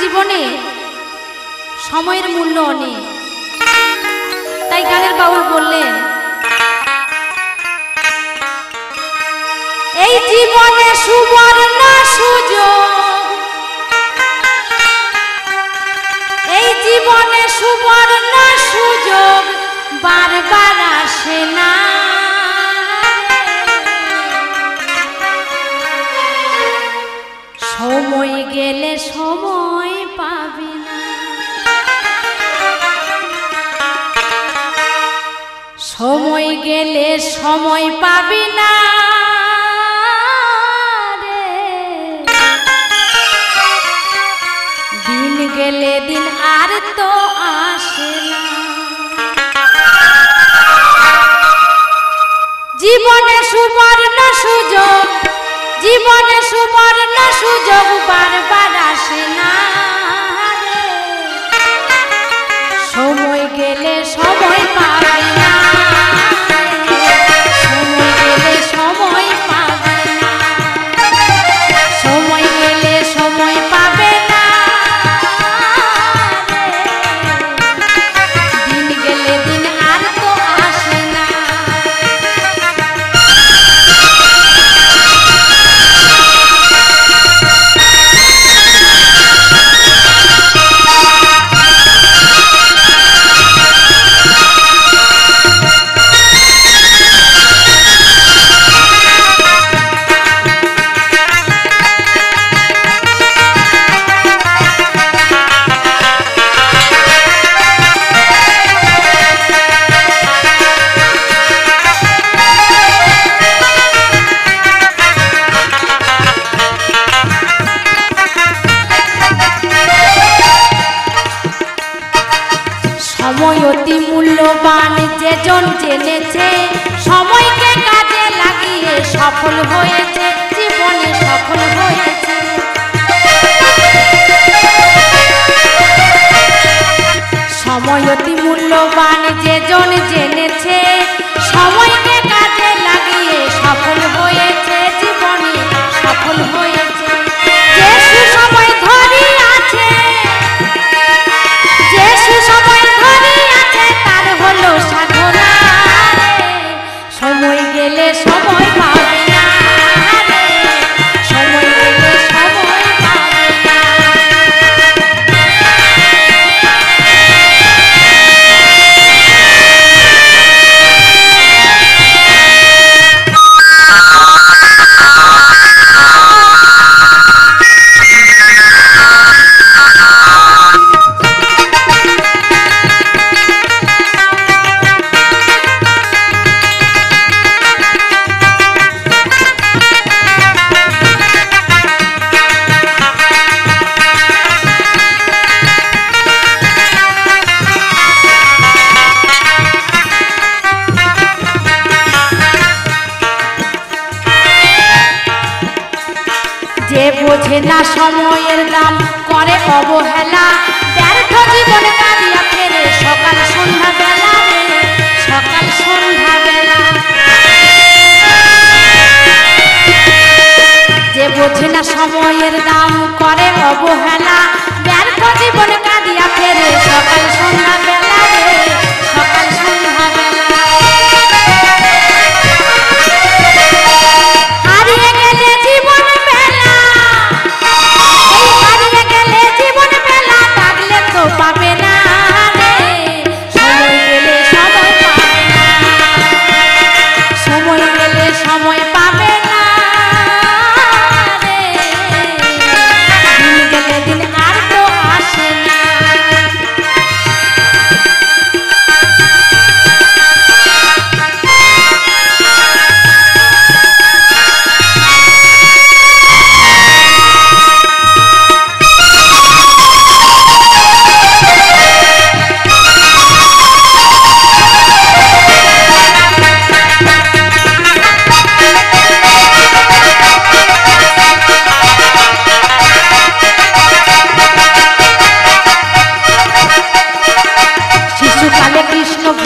জীবনে সময়ের মূল্য অনেক। তাই গানের বাউল বললেন এই জীবনে সুবর্ণ গেলে সময় পাবি না দিন গেলে দিন আর তো আসে জীবনে সুবর্ণ সুযোগ, জীবনে সুবর্ণ সুযোগ বারবার আসে না সময় গেলে সময় যেজন জেনেছে। সময়কে কাজে লাগিয়ে সফল হয়েছে, জীবনে সফল হয়েছে। সময় অতি মূল্যবান, যেজন জেনেছে। সময়কে না সময়ের দাম, করে অবহেলা। ব্যর্থ জীবন কাঁদিয়া ফেরে সকাল সন্ধ্যা বেলা সকাল সন্ধ্যা বেলা। যে বোঝে না সময়ের দাম, করে অবহেলা।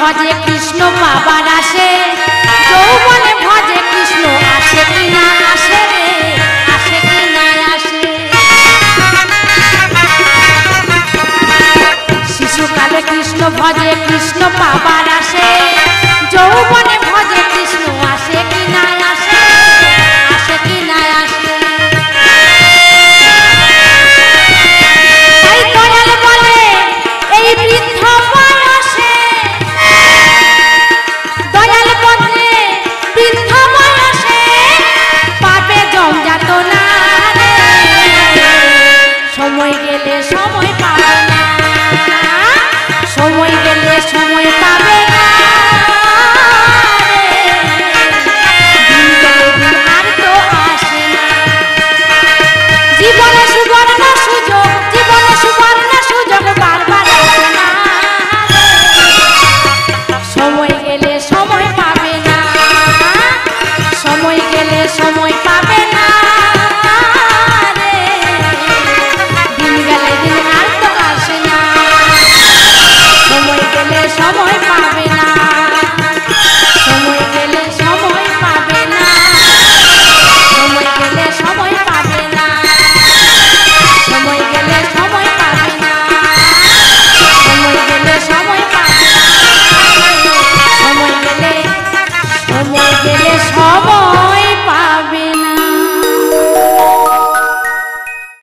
ভজে কৃষ্ণ বাবার আসে। যৌবনে ভজে কৃষ্ণ আসে কিনা আসে আসে আসে? শিশুকালে কৃষ্ণ ভজে কৃষ্ণ বাবা সময়